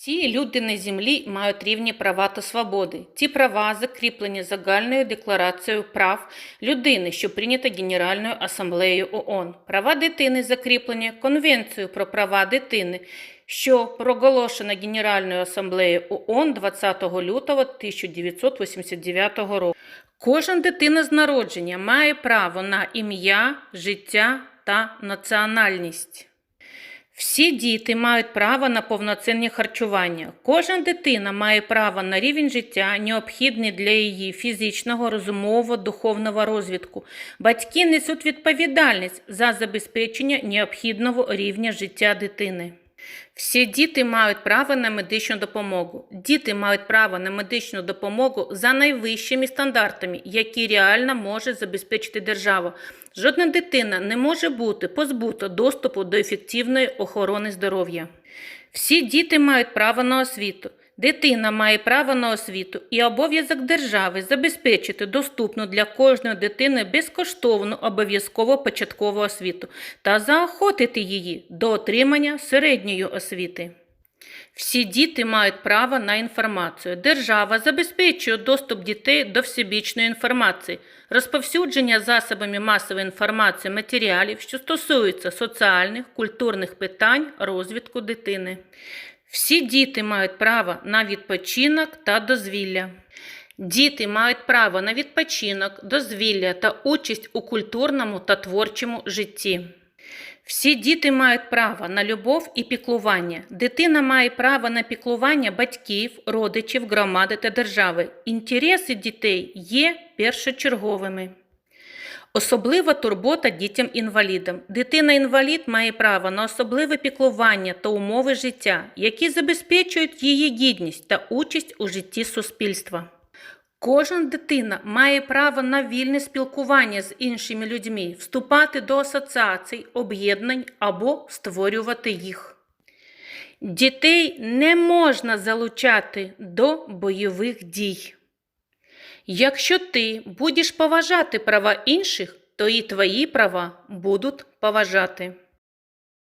Всі люди на землі мають рівні права та свободи. Ці права закріплені загальною декларацією прав людини, що прийнята Генеральною асамблеєю ООН. Права дитини закріплені Конвенцією про права дитини, що проголошена Генеральною асамблеєю ООН 20 лютого 1989 року. Кожна дитина з народження має право на ім'я, життя та національність. Всі діти мають право на повноцінне харчування. Кожна дитина має право на рівень життя, необхідний для її фізичного, розумового, духовного розвитку. Батьки несуть відповідальність за забезпечення необхідного рівня життя дитини. Всі діти мають право на медичну допомогу. Діти мають право на медичну допомогу за найвищими стандартами, які реально може забезпечити держава. Жодна дитина не може бути позбута доступу до ефективної охорони здоров'я. Всі діти мають право на освіту. Дитина має право на освіту і обов'язок держави забезпечити доступну для кожної дитини безкоштовну обов'язково початкову освіту та заохотити її до отримання середньої освіти. Всі діти мають право на інформацію. Держава забезпечує доступ дітей до всебічної інформації, розповсюдження засобами масової інформації матеріалів, що стосуються соціальних, культурних питань розвитку дитини. Всі діти мають право на відпочинок та дозвілля. Діти мають право на відпочинок, дозвілля та участь у культурному та творчому житті. Всі діти мають право на любов і піклування. Дитина має право на піклування батьків, родичів, громади та держави. Інтереси дітей є першочерговими. Особлива турбота дітям-інвалідам. Дитина-інвалід має право на особливе піклування та умови життя, які забезпечують її гідність та участь у житті суспільства. Кожна дитина має право на вільне спілкування з іншими людьми, вступати до асоціацій, об'єднань або створювати їх. Дітей не можна залучати до бойових дій. Якщо ти будеш поважати права інших, то і твої права будуть поважати.